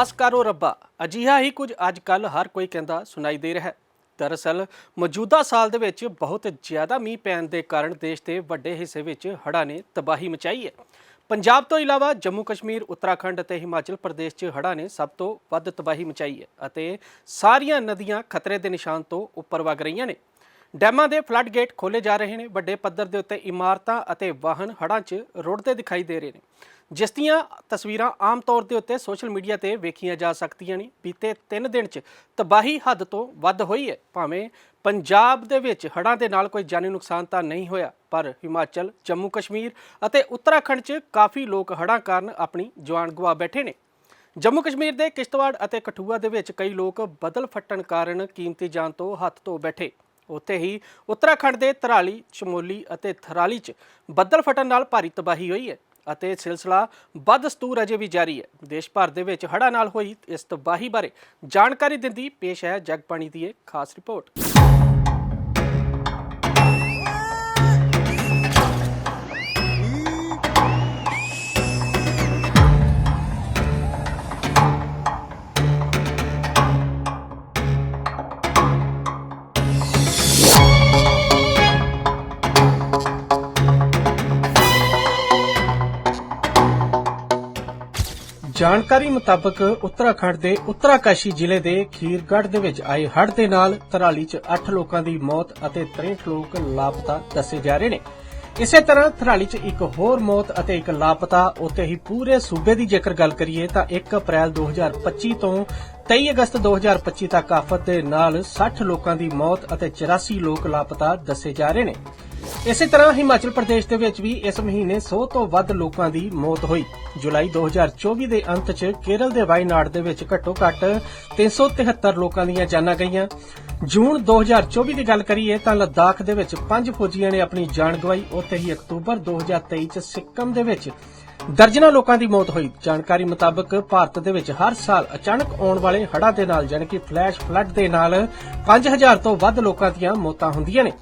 ਬਸ ਕਰੋ ਰੱਬਾ। ਅਜਿਹਾ ਹੀ ਕੁਝ ਅੱਜ ਕੱਲ ਹਰ ਕੋਈ ਕਹਿੰਦਾ, ਸੁਣਾਈ ਦੇ ਰਿਹਾ ਹੈ। ਦਰਅਸਲ, ਮੌਜੂਦਾ ਸਾਲ ਦੇ ਵਿੱਚ ਬਹੁਤ ਜ਼ਿਆਦਾ ਮੀਂਹ ਪੈਣ ਦੇ ਕਾਰਨ ਦੇਸ਼ ਦੇ ਵੱਡੇ ਹਿੱਸੇ ਵਿੱਚ ਹੜ੍ਹਾਂ ਨੇ ਤਬਾਹੀ ਮਚਾਈ ਹੈ। ਪੰਜਾਬ ਤੋਂ ਇਲਾਵਾ ਜੰਮੂ ਕਸ਼ਮੀਰ, ਉੱਤਰਾਖੰਡ ਅਤੇ ਹਿਮਾਚਲ ਪ੍ਰਦੇਸ਼ 'ਚ ਹੜ੍ਹਾਂ ਨੇ ਸਭ ਤੋਂ ਵੱਧ ਤਬਾਹੀ ਮਚਾਈ ਹੈ ਅਤੇ ਸਾਰੀਆਂ ਨਦੀਆਂ ਖਤਰੇ ਦੇ ਨਿਸ਼ਾਨ ਤੋਂ ਉੱਪਰ ਵਗ ਰਹੀਆਂ ਨੇ। ਡੈਮਾਂ ਦੇ ਫਲੱਡ ਗੇਟ ਖੋਲੇ ਜਾ ਰਹੇ ਨੇ, ਵੱਡੇ ਪੱਧਰ ਦੇ ਉੱਤੇ ਇਮਾਰਤਾਂ ਅਤੇ ਵਾਹਨ ਹੜ੍ਹਾਂ 'ਚ ਰੁੜਦੇ ਦਿਖਾਈ ਦੇ ਰਹੇ ਨੇ। ਜਿਸ ਦੀਆਂ ਤਸਵੀਰਾਂ ਆਮ ਤੌਰ ਦੇ ਉੱਤੇ ਸੋਸ਼ਲ ਮੀਡੀਆ ਤੇ ਵੇਖੀਆਂ ਜਾ ਸਕਦੀਆਂ ਨੇ। ਬੀਤੇ 3 ਦਿਨ 'ਚ ਤਬਾਹੀ ਹੱਦ ਤੋਂ ਵੱਧ ਹੋਈ ਹੈ। ਭਾਵੇਂ ਪੰਜਾਬ ਦੇ ਵਿੱਚ ਹੜ੍ਹਾਂ ਦੇ ਨਾਲ ਕੋਈ ਜਾਨੀ ਨੁਕਸਾਨ ਤਾਂ ਨਹੀਂ ਹੋਇਆ, ਪਰ ਹਿਮਾਚਲ ਜੰਮੂ ਕਸ਼ਮੀਰ ਅਤੇ ਉੱਤਰਾਖੰਡ 'ਚ ਕਾਫੀ ਲੋਕ ਹੜ੍ਹਾਂ ਕਾਰਨ ਆਪਣੀ ਜਾਨ ਗਵਾ ਬੈਠੇ ਨੇ। ਜੰਮੂ ਕਸ਼ਮੀਰ ਦੇ ਕਿਸ਼ਤਵਾੜ ਅਤੇ ਕਠੂਆ ਦੇ ਵਿੱਚ ਕਈ ਲੋਕ ਬਦਲ ਫੱਟਣ ਕਾਰਨ ਕੀਮਤੀ ਜਾਨ ਤੋਂ ਹੱਥ ਧੋ ਬੈਠੇ। ਉੱਥੇ ਹੀ ਉੱਤਰਾਖੰਡ ਦੇ ਤਰਾਲੀ, ਚਮੋਲੀ ਅਤੇ ਥਰਾਲੀ 'ਚ ਬੱਦਲ ਫਟਣ ਨਾਲ ਭਾਰੀ ਤਬਾਹੀ ਹੋਈ ਹੈ ਅਤੇ ਸਿਲਸਿਲਾ ਬਦਸਤੂਰ ਅਜੇ ਵੀ ਜਾਰੀ ਹੈ। ਦੇਸ਼ ਭਰ ਦੇ ਵਿੱਚ ਹੜ੍ਹਾਂ ਨਾਲ ਹੋਈ ਇਸ ਤਬਾਹੀ ਬਾਰੇ ਜਾਣਕਾਰੀ ਦਿੰਦੀ ਪੇਸ਼ ਹੈ ਜਗਬਾਣੀ ਦੀ ਇਹ ਖਾਸ ਰਿਪੋਰਟ। ਜਾਣਕਾਰੀ ਮੁਤਾਬਕ ਉੱਤਰਾਖੰਡ ਦੇ ਉੱਤਰਾਕਾਸ਼ੀ ਜ਼ਿਲ੍ਹੇ ਦੇ ਖੀਰਗੜ੍ਹ ਦੇ ਵਿੱਚ ਆਏ ਹੜ੍ਹ ਦੇ ਨਾਲ ਧਰਾਲੀ 'ਚ 8 ਲੋਕਾਂ ਦੀ ਮੌਤ ਅਤੇ 63 ਲੋਕ ਲਾਪਤਾ ਦੱਸੇ ਜਾ ਰਹੇ ਨੇ। ਇਸੇ ਤਰ੍ਹਾਂ ਧਰਾਲੀ 'ਚ ਇੱਕ ਹੋਰ ਮੌਤ ਅਤੇ ਇੱਕ ਲਾਪਤਾ ਉੱਤੇ ਹੀ ਪੂਰੇ ਸੂਬੇ ਦੀ ਜੇਕਰ ਗੱਲ ਕਰੀਏ ਤਾਂ 1 ਅਪ੍ਰੈਲ 2025 ਤੋਂ 23 ਅਗਸਤ 2025 ਤੱਕ ਆਫਤ ਦੇ ਨਾਲ 60 ਲੋਕਾਂ ਦੀ ਮੌਤ ਅਤੇ 84 ਲੋਕ ਲਾਪਤਾ ਦੱਸੇ ਜਾ ਰਹੇ ਨੇ। ਇਸੇ ਤਰ੍ਹਾਂ ਹਿਮਾਚਲ ਪ੍ਰਦੇਸ਼ ਦੇ ਵਿੱਚ ਵੀ ਇਸ ਮਹੀਨੇ 100 ਤੋਂ ਵੱਧ ਲੋਕਾਂ ਦੀ ਮੌਤ ਹੋਈ। ਜੁਲਾਈ 2024 ਦੇ ਅੰਤ 'ਚ ਕੇਰਲ ਦੇ ਵਾਇਨਾਡ ਦੇ ਵਿੱਚ ਘੱਟੋ ਘੱਟ 373 ਲੋਕਾਂ ਦੀਆਂ ਜਾਨਾਂ ਗਈਆਂ। ਜੂਨ 2024 ਦੀ ਗੱਲ ਕਰੀਏ ਤਾਂ ਲੱਦਾਖ ਦੇ ਵਿੱਚ ਪੰਜ ਫੌਜੀਆਂ ਨੇ ਆਪਣੀ ਜਾਨ ਗਵਾਈ। ਉੱਥੇ ਹੀ ਅਕਤੂਬਰ 2023 'ਚ ਸਿੱਕਮ ਦੇ ਵਿੱਚ ਦਰਜਨਾਂ ਲੋਕਾਂ ਦੀ ਮੌਤ ਹੋਈ। ਜਾਣਕਾਰੀ ਮੁਤਾਬਕ ਭਾਰਤ ਦੇ ਵਿੱਚ ਹਰ ਸਾਲ ਅਚਾਨਕ ਆਉਣ ਵਾਲੇ ਹੜ੍ਹਾਂ ਦੇ ਨਾਲ ਜਾਣੀ ਕਿ ਫਲੈਸ਼ ਫਲੱਡ ਦੇ ਨਾਲ 5000 ਤੋਂ ਵੱਧ ਲੋਕਾਂ ਦੀਆਂ ਮੌਤਾਂ ਹੁੰਦੀਆਂ ਨੇ।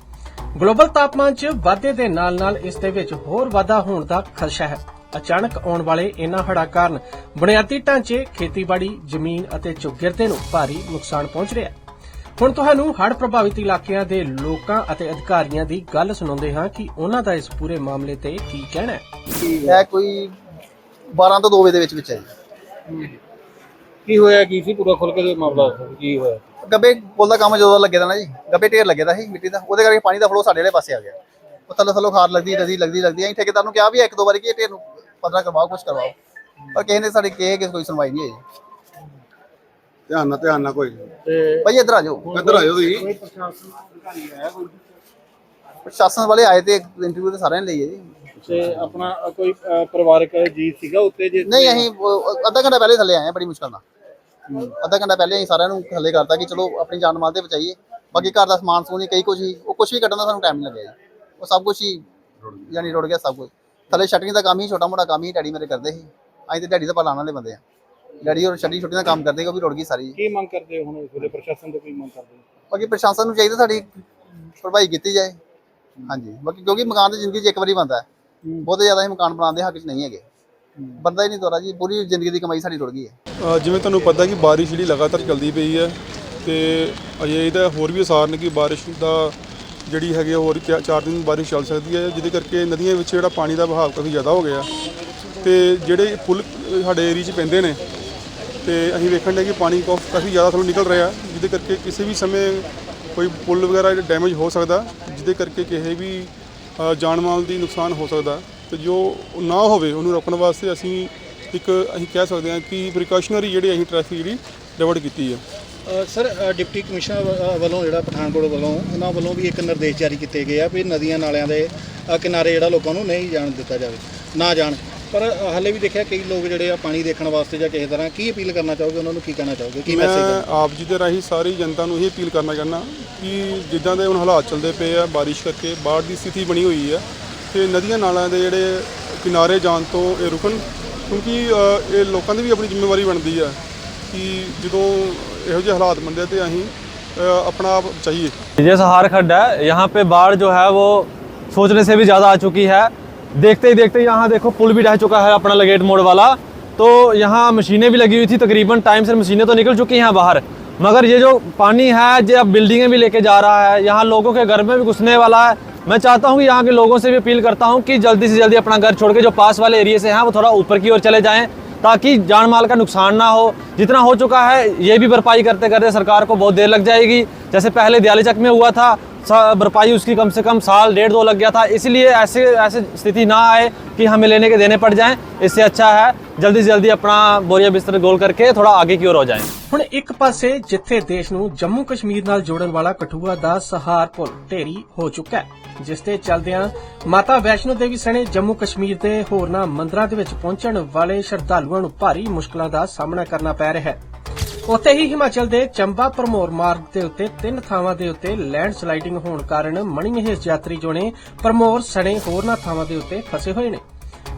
ਗਲੋਬਲ ਤਾਪਮਾਨ 'ਚ ਵਾਧੇ ਦੇ ਨਾਲ-ਨਾਲ ਇਸ ਦੇ ਵਿੱਚ ਹੋਰ ਵਾਧਾ ਹੋਣ ਦਾ ਖਦਸ਼ਾ ਹੈ। ਅਚਾਨਕ ਆਉਣ ਵਾਲੇ ਇਨ੍ਹਾਂ ਹੜ੍ਹਾਂ ਕਾਰਨ ਬੁਨਿਆਦੀ ਢਾਂਚੇ ਖੇਤੀਬਾੜੀ ਜ਼ਮੀਨ ਅਤੇ ਚੌਗਿਰਦੇ ਨੂੰ ਭਾਰੀ ਨੁਕਸਾਨ ਪਹੁੰਚ ਰਿਹਾ ਹੈ। ਹੁਣ ਤੁਹਾਨੂੰ ਹੜ੍ਹ ਪ੍ਰਭਾਵਿਤ ਇਲਾਕਿਆਂ ਦੇ ਲੋਕਾਂ ਅਤੇ ਅਧਿਕਾਰੀਆਂ ਦੀ ਗੱਲ ਸੁਣਾਉਂਦੇ ਹਾਂ ਕਿ ਉਹਨਾਂ ਦਾ ਇਸ ਪੂਰੇ ਮਾਮਲੇ ਤੇ ਕੀ ਕਹਿਣਾ ਹੈ। ਇਹ ਕੋਈ 12 ਤੋਂ 2 ਵਜੇ ਦੇ ਵਿੱਚ ਵਿੱਚ ਹੈ ਜੀ। ਕੀ ਹੋਇਆ ਕੀ ਸੀ? ਪੂਰਾ ਖੁੱਲ ਕੇ ਮਾਮਲਾ ਕੀ ਹੋਇਆ? ਗੱਬੇ ਪੁੱਲ ਦਾ ਕੰਮ ਜਦੋਂ ਲੱਗੇ ਦਾ ਨਾ ਜੀ ਗੱਬੇ ਢੇਰ ਲੱਗੇ ਦਾ ਸੀ ਮਿੱਟੀ ਦਾ ਉਹਦੇ ਕਰਕੇ ਪਾਣੀ ਦਾ ਫਲੋ ਸਾਡੇ ਵਾਲੇ ਪਾਸੇ ਆ ਗਿਆ। ਉਹ ਥੱਲੇ ਥੱਲੋਂ ਖਾਰ ਲੱਗਦੀ ਲੱਗਦੀ ਲੱਗਦੀ ਲੱਗਦੀ ਅਸੀਂ ਠੇਕੇਦਾਰ ਨੂੰ ਕਿਹਾ ਵੀ ਇੱਕ ਦੋ ਵਾਰੀ ਕਿ ਇਹ ਢੇਰ ਨੂੰ ਪਤਲਾ ਕਰਵਾਓ ਕੁਝ ਕਰਵਾਓ। ਪਰ ਕਿਸੇ ਨੇ ਸਾਡੀ ਕਿਸੇ ਕਿਸੇ ਕੋਈ ਸੁਣਵਾਈ ਨਹੀਂ ਹੋਈ ਧਿਆਨ ਨਾਲ ਧਿਆਨ ਨਾਲ ਕੋਈ ਤੇ ਭਾਈ ਇੱਧਰ ਆ ਜਾਓ। ਇੱਧਰ ਆਇਓ ਤੁਸੀਂ। ਪ੍ਰਸ਼ਾਸਨ ਅਧਿਕਾਰੀ ਆਇਆ ਕੋਈ? ਪ੍ਰਸ਼ਾਸਨ ਵਾਲੇ ਆਏ ਤੇ ਇੰਟਰਵਿਊ ਤੇ ਸਾਰਿਆਂ ਨੇ ਲਈ ਹੈ ਜੀ। ਤੇ ਆਪਣਾ ਕੋਈ ਪਰਿਵਾਰਕ ਜੀ ਸੀਗਾ ਉੱਤੇ ਜੇ? ਨਹੀਂ ਅਸੀਂ ਉਹ ਅੱਧਾ ਘੰਟਾ ਪਹਿਲੇ ਥੱਲੇ ਆਏ ਹਾਂ ਬੜੀ ਮੁਸ਼ਕਲ ਨਾਲ। ਅੱਧਾ ਘੰਟਾ ਪਹਿਲੇ ਅਸੀਂ ਸਾਰਿਆਂ ਨੂੰ ਥੱਲੇ ਕਰਤਾ ਕਿ ਚਲੋ ਆਪਣੀ ਜਾਨ ਮਾਲ ਤੇ ਬਚਾਈਏ। ਬਾਕੀ ਘਰ ਦਾ ਸਮਾਨ ਸਮੂਨ ਹੀ ਕਈ ਕੁਝ ਹੀ ਉਹ ਕੁਝ ਵੀ ਕੱਢਣ ਦਾ ਸਾਨੂੰ ਟਾਈਮ ਲੱਗਿਆ ਜੀ। ਉਹ ਸਭ ਕੁਝ ਹੀ ਯਾਨੀ ਰੁੜ ਗਿਆ ਸਭ ਕੁਝ ਥੱਲੇ ਸ਼ਟਰਿੰਗ ਦਾ ਕੰਮ ਹੀ ਛੋਟਾ ਮੋਟਾ ਕੰਮ ਹੀ ਡੈਡੀ ਮੇਰੇ ਕਰਦੇ ਸੀ। ਅਸੀਂ ਤੇ ਡੈਡੀ ਦਾ ਪਾਲਾਣ ਵਾਲੇ ਬੰਦੇ ਆ। ਡੈਡੀ ਹੋਰ ਛੱਡੀ ਛੁੱਟੀ ਦਾ ਕੰਮ ਕਰਦੇ ਉਹ ਵੀ ਰੁੜ ਗਈ ਸਾਰੀ ਕੀ ਮੰਗ ਕਰਦੇ ਹੋ ਹੁਣ ਇਸ ਵੇਲੇ? ਪ੍ਰਸ਼ਾਸਨ ਤੋਂ ਕੀ ਮੰਗ ਕਰਦੇ ਹੋ? ਬਾਕੀ ਪ੍ਰਸ਼ਾਸਨ ਨੂੰ ਚਾਹੀਦਾ ਸਾਡੀ ਭਰਪਾਈ ਕੀਤੀ ਜਾਏ। ਹਾਂਜੀ। ਬਾਕੀ ਕਿਉਂਕਿ ਮਕਾਨ ਤਾਂ ਜ਼ਿੰਦਗੀ 'ਚ ਇੱਕ ਵਾਰੀ ਬਣਦਾ ਹੈ। ਬਹੁਤ ਜ਼ਿਆਦਾ ਅਸੀਂ ਮਕਾਨ ਬਣਾਉਂਦੇ ਹੱਕ 'ਚ ਨਹੀਂ ਹੈਗੇ। ਬੰਦਾ ਹੀ ਨਹੀਂ ਤੋਰਾ ਜੀ, ਪੂਰੀ ਜ਼ਿੰਦਗੀ ਦੀ ਕਮਾਈ ਸਾਡੀ ਰੁੜ ਗਈ ਹੈ। ਜਿਵੇਂ ਤੁਹਾਨੂੰ ਪਤਾ ਕਿ ਬਾਰਿਸ਼ ਜਿਹੜੀ ਲਗਾਤਾਰ ਚੱਲਦੀ ਪਈ ਹੈ ਤੇ ਅਜੇ ਇਹਦਾ ਹੋਰ ਵੀ ਅਸਾਰ ਨੇ ਕਿ ਬਾਰਿਸ਼ ਦਾ ਜਿਹੜੀ ਹੈਗੀ ਆ, ਹੋਰ 4 ਦਿਨ ਬਾਰਿਸ਼ ਚੱਲ ਸਕਦੀ ਹੈ, ਜਿਹਦੇ ਕਰਕੇ ਨਦੀਆਂ ਵਿੱਚ ਜਿਹੜਾ ਪਾਣੀ ਦਾ ਵਹਾਅ ਕਾਫੀ ਜ਼ਿਆਦਾ ਹੋ ਗਿਆ। ਤੇ ਜਿਹੜੇ ਪੁਲ ਸਾਡੇ ਏਰੀਆ 'ਚ ਪੈਂਦੇ ਨੇ, ਤੇ ਅਸੀਂ ਵੇਖਣ ਦੇ ਕਿ ਪਾਣੀ ਕਾਫ- ਕਾਫੀ ਜ਼ਿਆਦਾ ਥੱਲੋਂ ਨਿਕਲ ਰਿਹਾ, ਜਿਹਦੇ ਕਰਕੇ ਕਿਸੇ ਵੀ ਸਮੇਂ ਕੋਈ ਪੁਲ ਵਗੈਰਾ ਡੈਮੇਜ ਹੋ ਸਕਦਾ, ਜਿਹਦੇ ਕਰਕੇ ਕਿਸੇ ਵੀ ਜਾਨ ਮਾਲ ਦੀ ਨੁਕਸਾਨ ਹੋ ਸਕਦਾ। ਤੇ ਜੋ ਨਾ ਹੋਵੇ ਉਹਨੂੰ ਰੋਕਣ ਵਾਸਤੇ ਅਸੀਂ ਇੱਕ ਅਸੀਂ ਕਹਿ ਸਕਦੇ ਹਾਂ ਕਿ ਪ੍ਰੀਕਾਸ਼ਨਰੀ ਜਿਹੜੀ ਅਸੀਂ ਟ੍ਰੈਫਿਕ ਜਿਹੜੀ ਡਿਵਰਟ ਕੀਤੀ ਹੈ। ਸਰ ਡਿਪਟੀ ਕਮਿਸ਼ਨਰ ਵੱਲੋਂ ਜਿਹੜਾ ਪਠਾਨਕੋਟ ਵੱਲੋਂ ਉਹਨਾਂ ਵੱਲੋਂ ਵੀ ਇੱਕ ਨਿਰਦੇਸ਼ ਜਾਰੀ ਕੀਤੇ ਗਏ ਆ ਵੀ ਨਦੀਆਂ ਨਾਲਿਆਂ ਦੇ ਕਿਨਾਰੇ ਜਿਹੜਾ ਲੋਕਾਂ ਨੂੰ ਨਹੀਂ ਜਾਣ ਦਿੱਤਾ ਜਾਵੇ ਨਾ ਜਾਣ। ਪਰ ਹਾਲੇ ਵੀ ਦੇਖਿਆ ਕਈ ਲੋਕ ਜਿਹੜੇ ਆ ਪਾਣੀ ਦੇਖਣ ਵਾਸਤੇ ਜਾਂ ਕਿਸੇ ਤਰ੍ਹਾਂ ਕੀ ਅਪੀਲ ਕਰਨਾ ਚਾਹੋਗੇ ਉਹਨਾਂ ਨੂੰ ਕੀ ਕਹਿਣਾ ਚਾਹੋਗੇ? ਕੀ ਮੈਸੇਜ ਮੈਂ ਆਪ ਜੀ ਦੇ ਰਾਹੀਂ ਸਾਰੀ ਜਨਤਾ ਨੂੰ ਇਹ ਅਪੀਲ ਕਰਨਾ ਚਾਹੁੰਦਾ ਕਿ ਜਿੱਦਾਂ ਦੇ ਹੁਣ ਹਾਲਾਤ ਚੱਲਦੇ ਪਏ ਆ ਬਾਰਿਸ਼ ਕਰਕੇ ਬਾੜ ਦੀ ਸਥਿਤੀ ਬਣੀ ਹੋਈ ਹੈ ਤੇ ਨਦੀਆਂ ਨਾਲਾਂ ਦੇ ਜਿਹੜੇ ਕਿਨਾਰੇ ਜਾਣ ਤੋਂ ਇਹ ਰੁਕਣ ਕਿਉਂਕਿ ਅ, ਇਹ ਲੋਕਾਂ ਦੀ ਵੀ ਆਪਣੀ ਜ਼ਿੰਮੇਵਾਰੀ ਬਣਦੀ ਹੈ ਕਿ ਜਦੋਂ ਇਹੋ ਜਿਹੇ ਹਾਲਾਤ ਬੰਦੇ ਤੇ ਅਸੀਂ ਅ, ਆਪਣਾ ਆਪ ਬਚਾਈਏ ये सहार खड्ड है यहाँ पे बाढ़ जो है वो सोचने से भी ज़्यादा आ चुकी है देखते ही देखते यहाँ देखो पुल भी ढह चुका है अपना लगेट मोड़ वाला तो यहाँ मशीनें भी लगी हुई थी तकरीबन टाइम से मशीनें तो निकल चुकी हैं बाहर मगर ये जो पानी है जो अब बिल्डिंगें भी लेके जा रहा है यहाँ लोगों के घर में भी घुसने वाला है मैं चाहता हूँ कि यहाँ के लोगों से भी अपील करता हूँ कि जल्दी से जल्दी अपना घर छोड़ के जो पास वाले एरिया से हैं, वो थोड़ा ऊपर की ओर चले जाएँ, ताकि जान माल का नुकसान ना हो। जितना हो चुका है, ये भी भरपाई करते करते सरकार को बहुत देर लग जाएगी। जैसे पहले दियालीचक में हुआ था भरपाई उसकी कम से कम साल डेढ़ दो लग गया था। इसलिए ऐसे ऐसे स्थिति ना आए कि हमें लेने के देने पड़ जाएँ। इससे अच्छा है ਜਲਦੀ ਸੇ ਜਲਦੀ ਆਪਣਾ ਬੋਰੀਆ ਬਿਸਤਰ ਗੋਲ ਕਰਕੇ ਥੋੜਾ ਅੱਗੇ ਕੀ ਹੋ ਜਾਏ। ਹੁਣ ਇੱਕ ਪਾਸੇ ਜਿੱਥੇ ਦੇਸ਼ ਨੂੰ ਜੰਮੂ ਕਸ਼ਮੀਰ ਨਾਲ ਜੋੜਨ ਵਾਲਾ ਕਠੂਆ ਦਾ ਸਹਾਰਪੁਰ ਢੇਰੀ ਹੋ ਚੁੱਕਾ ਹੈ, ਜਿਸ ਤੇ ਚੱਲਦਿਆਂ ਮਾਤਾ ਵੈਸ਼ਨੋ ਦੇਵੀ ਸਣੇ ਜੰਮੂ ਕਸ਼ਮੀਰ ਦੇ ਹੋਰਨਾਂ ਮੰਦਰਾਂ ਦੇ ਵਿੱਚ ਪਹੁੰਚਣ ਵਾਲੇ ਸ਼ਰਧਾਲੂਆਂ ਨੂੰ ਭਾਰੀ ਮੁਸ਼ਕਲਾਂ ਦਾ ਸਾਹਮਣਾ ਕਰਨਾ ਪੈ ਰਿਹਾ ਹੈ। ਉੱਥੇ ਹੀ ਹਿਮਾਚਲ ਦੇ ਚੰਬਾ ਪਰਮੋਰ ਮਾਰਗ ਦੇ ਉੱਤੇ ਤਿੰਨ ਥਾਵਾਂ ਦੇ ਉੱਤੇ ਲੈਂਡ ਸਲਾਈਡਿੰਗ ਹੋਣ ਕਾਰਨ ਮਣੀਮਹੇਸ਼ ਯਾਤਰੀ ਜੋਨੇ ਪਰਮੋਰ ਸਣੇ ਹੋਰਨਾਂ ਥਾਵਾਂ ਦੇ ਉੱਤੇ ਫਸੇ ਹੋਏ ਨੇ।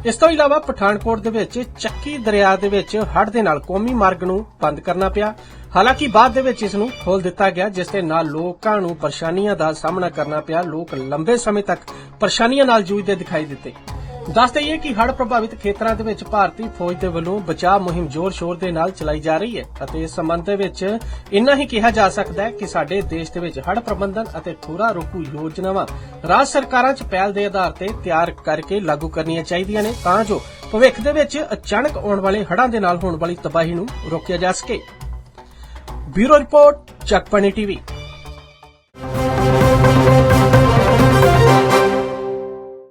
ਇਸ ਤੋਂ ਇਲਾਵਾ ਪਠਾਨਕੋਟ ਦੇ ਵਿੱਚ ਚੱਕੀ ਦਰਿਆ ਦੇ ਵਿੱਚ ਹੜ੍ਹ ਦੇ ਨਾਲ ਕੌਮੀ ਮਾਰਗ ਨੂੰ ਬੰਦ ਕਰਨਾ ਪਿਆ। ਹਾਲਾਂਕਿ ਬਾਅਦ ਦੇ ਵਿੱਚ ਇਸ ਨੂੰ ਖੋਲ ਦਿੱਤਾ ਗਿਆ, ਜਿਸ ਦੇ ਨਾਲ ਲੋਕਾਂ ਨੂੰ ਪਰੇਸ਼ਾਨੀਆਂ ਦਾ ਸਾਹਮਣਾ ਕਰਨਾ ਪਿਆ। ਲੋਕ ਲੰਬੇ ਸਮੇਂ ਤੱਕ ਪਰੇਸ਼ਾਨੀਆਂ ਨਾਲ ਜੂਝਦੇ ਦਿਖਾਈ ਦਿੱਤੇ। ਦੱਸ ਦਈਏ ਕਿ ਹੜ੍ਹ ਪ੍ਰਭਾਵਿਤ ਖੇਤਰਾਂ ਦੇ ਵਿੱਚ ਭਾਰਤੀ ਫੌਜ ਦੇ ਵੱਲੋਂ ਬਚਾਅ ਮੁਹਿੰਮ ਜ਼ੋਰ-ਸ਼ੋਰ ਦੇ ਨਾਲ ਚਲਾਈ ਜਾ ਰਹੀ ਹੈ ਅਤੇ ਇਸ ਸੰਬੰਧ ਦੇ ਵਿੱਚ ਇੰਨਾ ਹੀ ਕਿਹਾ ਜਾ ਸਕਦਾ ਹੈ ਕਿ ਸਾਡੇ ਦੇਸ਼ ਦੇ ਵਿੱਚ ਹੜ੍ਹ ਪ੍ਰਬੰਧਨ ਅਤੇ ਖੂਰਾ ਰੋਕੂ ਯੋਜਨਾਵਾਂ ਰਾਜ ਸਰਕਾਰਾਂ 'ਚ ਪਹਿਲ ਦੇ ਆਧਾਰ ਤੇ ਤਿਆਰ ਕਰਕੇ ਲਾਗੂ ਕਰਨੀਆਂ ਚਾਹੀਦੀਆਂ ਨੇ ਤਾਂ ਜੋ ਭਵਿੱਖ ਦੇ ਵਿੱਚ ਅਚਾਨਕ ਆਉਣ ਵਾਲੇ ਹੜ੍ਹਾਂ ਦੇ ਨਾਲ ਹੋਣ ਵਾਲੀ ਤਬਾਹੀ ਨੂੰ ਰੋਕਿਆ ਜਾ ਸਕੇ। ਬਿਊਰੋ ਰਿਪੋਰਟ ਚੱਕਪਣੀ ਟੀਵੀ।